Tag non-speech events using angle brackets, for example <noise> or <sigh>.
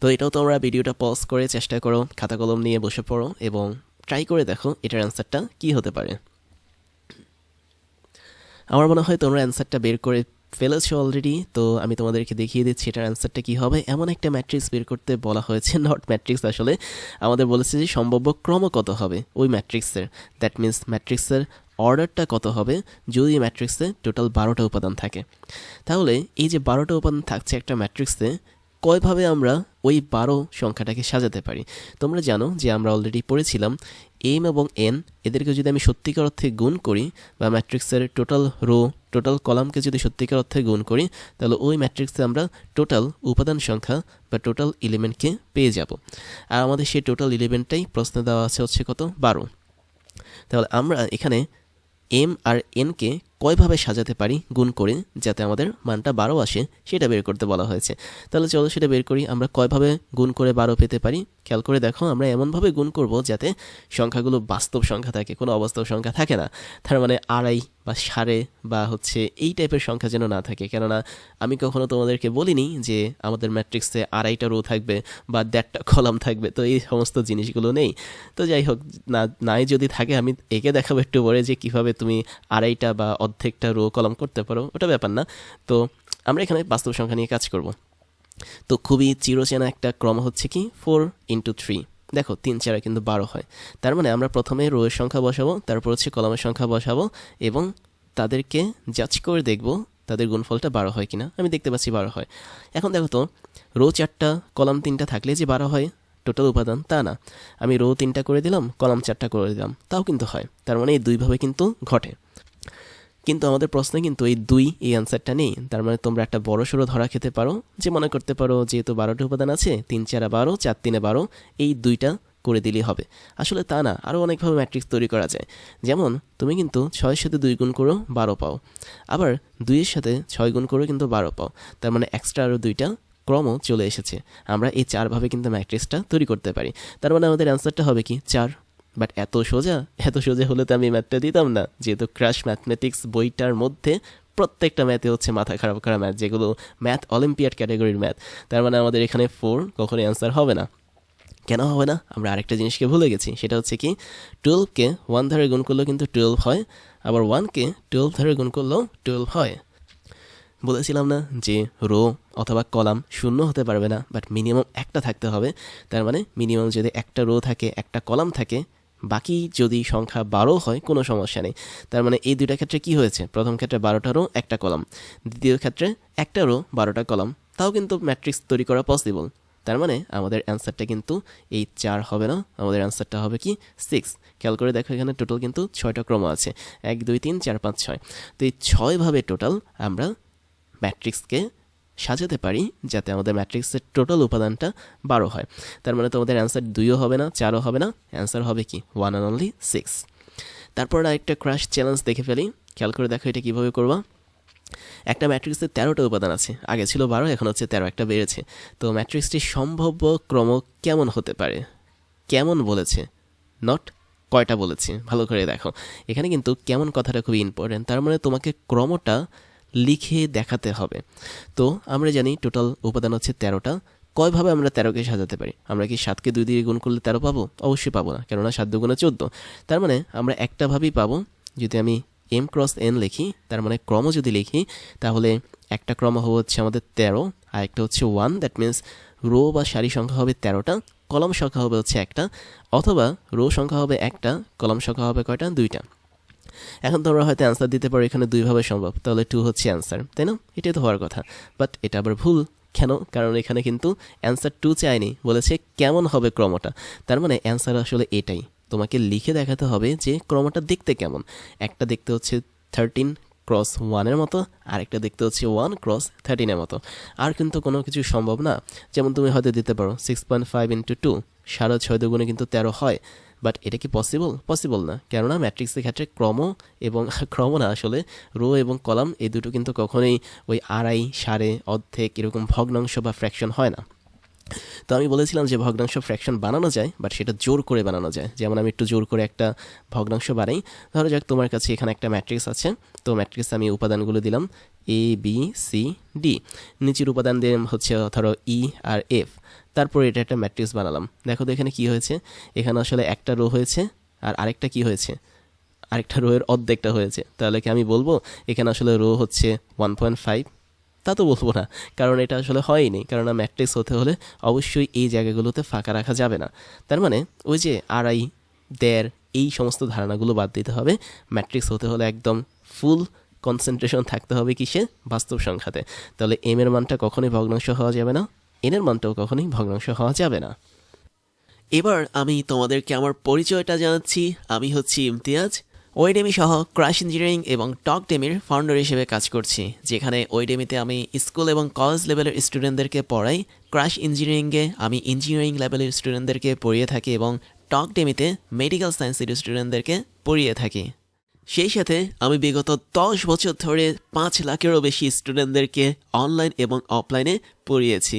তো এটাও তোমরা ভিডিওটা পজ করে চেষ্টা করো, খাতা কলম নিয়ে বসে পড়ো এবং ট্রাই করে দেখো এটার অ্যান্সারটা কী হতে পারে। আমার মনে হয় তোমরা অ্যান্সারটা বের করে ফেলেছো অলরেডি তো আমি তোমাদেরকে দেখিয়ে দিচ্ছি এটার অ্যান্সারটা কী হবে। এমন একটা ম্যাট্রিক্স বের করতে বলা হয়েছে নট ম্যাট্রিক্স আসলে। আমাদের বলেছে যে সম্ভাব্য ক্রম কত হবে ওই ম্যাট্রিক্সের দ্যাট মিন্স ম্যাট্রিক্সের অর্ডারটা কত হবে যদি ম্যাট্রিক্সে টোটাল বারোটা উপাদান থাকে। তাহলে এই যে বারোটা উপাদান থাকছে একটা ম্যাট্রিক্সে কয়ভাবে আমরা ওই বারো সংখ্যাটাকে সাজাতে পারি? তোমরা জানো যে আমরা অলরেডি পড়েছিলাম এম এবং এন এদেরকে যদি আমি সত্যিকার অর্থে গুণ করি বা ম্যাট্রিক্সের টোটাল রো টোটাল কলামকে যদি সত্যিকার অর্থে গুণ করি, তাহলে ওই ম্যাট্রিক্সে আমরা টোটাল উপাদান সংখ্যা বা টোটাল এলিমেন্টকে পেয়ে যাব। আর আমাদের সেই টোটাল এলিমেন্টটাই প্রশ্নে দেওয়া আছে হচ্ছে কত? বারো। তাহলে আমরা এখানে এম আর এনকে কয়ভাবে সাজাতে পারি, গুণ করে, যাতে আমাদের মানটা বারো আসে, সেটা বের করতে বলা হয়েছে। তাহলে চলো সেটা বের করি, আমরা কয়ভাবে গুণ করে বারো পেতে পারি? খেয়াল করে দেখো, আমরা এমনভাবে গুণ করব যাতে সংখ্যাগুলো বাস্তব সংখ্যা থাকে, কোনো অবাস্তব সংখ্যা থাকে না। তার মানে আড়াই বা সাড়ে বা হচ্ছে এই টাইপের সংখ্যা যেন না থাকে। কেননা আমি কখনো তোমাদেরকে বলিনি যে আমাদের ম্যাট্রিক্সে আড়াইটা রো থাকবে বা দেড়টা কলাম থাকবে, তো এই সমস্ত জিনিসগুলো নেই। তো যাই হোক, না, নাই যদি থাকে, আমি একে দেখাবো একটু পরে যে কীভাবে তুমি আড়াইটা বা অর্ধেকটা রো কলম করতে পারো, ওটা ব্যাপার না। তো আমরা এখানে বাস্তব সংখ্যা নিয়ে কাজ করব। তো খুবই চিরচেনা একটা ক্রম হচ্ছে কি? ফোর ইন্টু থ্রি দেখো, তিন চারে কিন্তু বারো হয়। তার মানে আমরা প্রথমে রোয়ের সংখ্যা বসাবো, তারপর হচ্ছে কলমের সংখ্যা বসাবো এবং তাদেরকে জাজ করে দেখব তাদের গুণফলটা বারো হয় কিনা। আমি দেখতে পাচ্ছি বারো হয়। এখন দেখো তো রো চারটা কলাম তিনটা থাকলে যে বারো হয় টোটাল উপাদান তা না। আমি রো তিনটা করে দিলাম কলাম চারটা করে দিলাম, তাও কিন্তু হয়। তার মানে এই দুইভাবে কিন্তু ঘটে। কিন্তু আমাদের প্রশ্নে কিন্তু এই দুই, এই অ্যান্সারটা নেই। তার মানে তোমরা একটা বড় সড়ো ধরা খেতে পারো, যে মনে করতে পারো যেহেতু বারোটি উপাদান আছে, তিন চারা বারো, চার তিনে বারো, এই দুইটা করে দিলেই হবে। আসলে তা না আরও অনেকভাবে ম্যাট্রিক্স তৈরি করা যায়। যেমন, তুমি কিন্তু ছয়ের সাথে দুই গুণ করো, বারো পাও। আবার দুইয়ের সাথে ছয় গুণ করো কিন্তু বারো পাও। তার মানে এক্সট্রা আরও দুইটা ক্রমও চলে এসেছে। আমরা এই চারভাবে কিন্তু ম্যাট্রিক্সটা তৈরি করতে পারি। তার মানে আমাদের অ্যান্সারটা হবে কি? চার বাট এত সোজা? এত সোজা হলে তো আমি ম্যাথটা দিতাম না। যেহেতু ক্রাশ ম্যাথমেটিক্স বইটার মধ্যে প্রত্যেকটা ম্যাথে হচ্ছে মাথা খারাপ করা ম্যাথ যেগুলো ম্যাথ অলিম্পিয়াড ক্যাটাগরির ম্যাথ তার মানে আমাদের এখানে ফোর কখনোই অ্যান্সার হবে না। কেন হবে না? আমরা আরেকটা জিনিসকে ভুলে গেছি। সেটা হচ্ছে কি টুয়েলভকে ওয়ান ধারে গুণ করলেও কিন্তু টুয়েলভ হয়, আবার ওয়ানকে টুয়েলভ ধারে গুণ করলেও টুয়েলভ হয়। বলেছিলাম না যে রো অথবা কলাম শূন্য হতে পারবে না বাট মিনিমাম একটা থাকতে হবে। তার মানে মিনিমাম যদি একটা রো থাকে, একটা কলাম থাকে বাকি যদি সংখ্যা বারো হয়, কোনো সমস্যা নেই। তার মানে এই দুইটা ক্ষেত্রে কি হয়েছে? প্রথম ক্ষেত্রে বারোটা রো একটা কলাম দ্বিতীয় ক্ষেত্রে একটা রো বারোটা কলাম তাও কিন্তু ম্যাট্রিক্স তৈরি করা পসিবল তার মানে আমাদের অ্যান্সারটা কিন্তু এই চার হবে না। আমাদের অ্যান্সারটা হবে কি? সিক্স খেয়াল করে দেখো এখানে টোটাল কিন্তু ছয়টা ক্রম আছে। এক, দুই, তিন, চার, পাঁচ, ছয়। তো এই ছয়ভাবে টোটাল আমরা ম্যাট্রিক্সকে সাজাতে পারি যাতে আমাদের ম্যাট্রিক্সের টোটাল উপাদানটা বারো হয়। তার মানে তোমাদের অ্যান্সার দুইও হবে না, চারও হবে না। অ্যান্সার হবে কি? ওয়ান অ্যান্ড অনলি সিক্স তারপর একটা ক্রাশ চ্যালেঞ্জ দেখে ফেলি। খেয়াল করে দেখো এটা কীভাবে করবা। একটা ম্যাট্রিক্সের তেরোটা উপাদান আছে। আগে ছিল বারো, এখন হচ্ছে তেরো, একটা বেড়েছে। তো ম্যাট্রিক্সটির সম্ভাব্য ক্রম কেমন হতে পারে? কেমন বলেছে? নট কয়টা বলেছে? ভালো করে দেখো। এখানে কিন্তু কেমন কথাটা খুবই ইম্পর্টেন্ট তার মানে তোমাকে ক্রমটা লিখে দেখাতে হবে। তো আমরা জানি টোটাল উপাদান হচ্ছে তেরোটা। কয়ভাবে আমরা তেরোকে সাজাতে পারি? আমরা কি সাতকে দুই দিয়ে গুণ করলে তেরো পাবো? অবশ্যই পাবো না, কেননা সাত দুগুণে চোদ্দ। তার মানে আমরা একটা ভাবেই পাবো, যদি আমি এম ক্রস এন লিখি, তার মানে ক্রম যদি লিখি, তাহলে একটা ক্রম হবে হচ্ছে আমাদের তেরো, আর একটা হচ্ছে ওয়ান দ্যাট মিন্স রো বা সারি সংখ্যা হবে তেরোটা, কলম সংখ্যা হবে হচ্ছে একটা, অথবা রো সংখ্যা হবে একটা, কলম সংখ্যা হবে কয়টা? দুইটা। এখন তোমরা হয়তো অ্যান্সার দিতে পারো, এখানে দুইভাবে সম্ভব। তাহলে টু হচ্ছে অ্যান্সার তাই না? এটাই তো হওয়ার কথা। বাট এটা আবার ভুল। কেন? কারণ এখানে কিন্তু অ্যান্সার টু চায়নি। বলেছে কেমন হবে ক্রমটা? তার মানে অ্যান্সার আসলে এটাই। তোমাকে লিখে দেখাতে হবে যে ক্রমটা দেখতে কেমন। একটা দেখতে হচ্ছে থার্টিন ক্রস ওয়ানের মতো, আরেকটা দেখতে হচ্ছে ওয়ান ক্রস থার্টিনের মতো। আর কিন্তু কোনো কিছু সম্ভব না। যেমন তুমি হয়তো দিতে পারো six point five into two সাড়ে ছয় দুগুণে কিন্তু তেরো হয়। বাট এটা কি পসিবল পসিবল না। কেননা ম্যাট্রিক্সের ক্ষেত্রে ক্রম এবং <laughs> ক্রম না আসলে রো এবং কলাম এই দুটো কিন্তু কখনোই ওই আড়াই, সাড়ে, অর্ধেক এরকম ভগ্নাংশ বা ফ্র্যাকশন হয় না। তো আমি বলেছিলাম যে ভগ্নাংশ ফ্র্যাকশন বানানো যায় বাট সেটা জোর করে বানানো যায়। যেমন আমি একটু জোর করে একটা ভগ্নাংশ বানাই। ধরো যাক তোমার কাছে এখানে একটা ম্যাট্রিক্স আছে। তো ম্যাট্রিক্স আমি উপাদানগুলো দিলাম এ বি সি ডি নিচের উপাদান দিয়ে হচ্ছে ধরো ই আর এফ তারপর এটা একটা ম্যাট্রিক্স বানালাম। দেখো তো এখানে কি হয়েছে? এখানে আসলে একটা রো হয়েছে আর আরেকটা কি হয়েছে? আরেকটা রো এর অর্ধেকটা হয়েছে। তাহলে কি আমি বলব? এখানে আসলে রো হচ্ছে ওয়ান পয়েন্ট ফাইভ তা তো বলব না, কারণ এটা আসলে হয়নি। কারণ ম্যাট্রিক্স হতে হলে অবশ্যই এই জায়গাগুলোতে ফাঁকা রাখা যাবে না। তার মানে ওই যে আড়াই, দেড়, এই সমস্ত ধারণাগুলো বাদ দিতে হবে। ম্যাট্রিক্স হতে হলে একদম ফুল কনসেন্ট্রেশন থাকতে হবে কিসে? বাস্তব সংখ্যাতে। তাহলে এম এর মানটা কখনোই ভগ্নাংশ হওয়া যাবে না। এন এর মানটাও কখনোই ভগ্নাংশ হওয়া যাবে না। এবার আমি তোমাদেরকে আমার পরিচয়টা জানাচ্ছি। আমি হচ্ছি ইমতিয়াজ। ওয়েডেমি সহ ক্রাশ ইঞ্জিনিয়ারিং এবং টক ডেমির ফাউন্ডার হিসেবে কাজ করছি, যেখানে ওয়েডেমিতে আমি স্কুল এবং কলেজ লেভেলের স্টুডেন্টদেরকে পড়াই। ক্রাশ ইঞ্জিনিয়ারিংয়ে আমি ইঞ্জিনিয়ারিং লেভেলের স্টুডেন্টদেরকে পড়িয়ে থাকি এবং টক ডেমিতে মেডিকেল সায়েন্সের স্টুডেন্টদেরকে পড়িয়ে থাকি। সেই সাথে আমি বিগত দশ বছর ধরে পাঁচ লাখেরও বেশি স্টুডেন্টদেরকে অনলাইন এবং অফলাইনে পড়িয়েছি।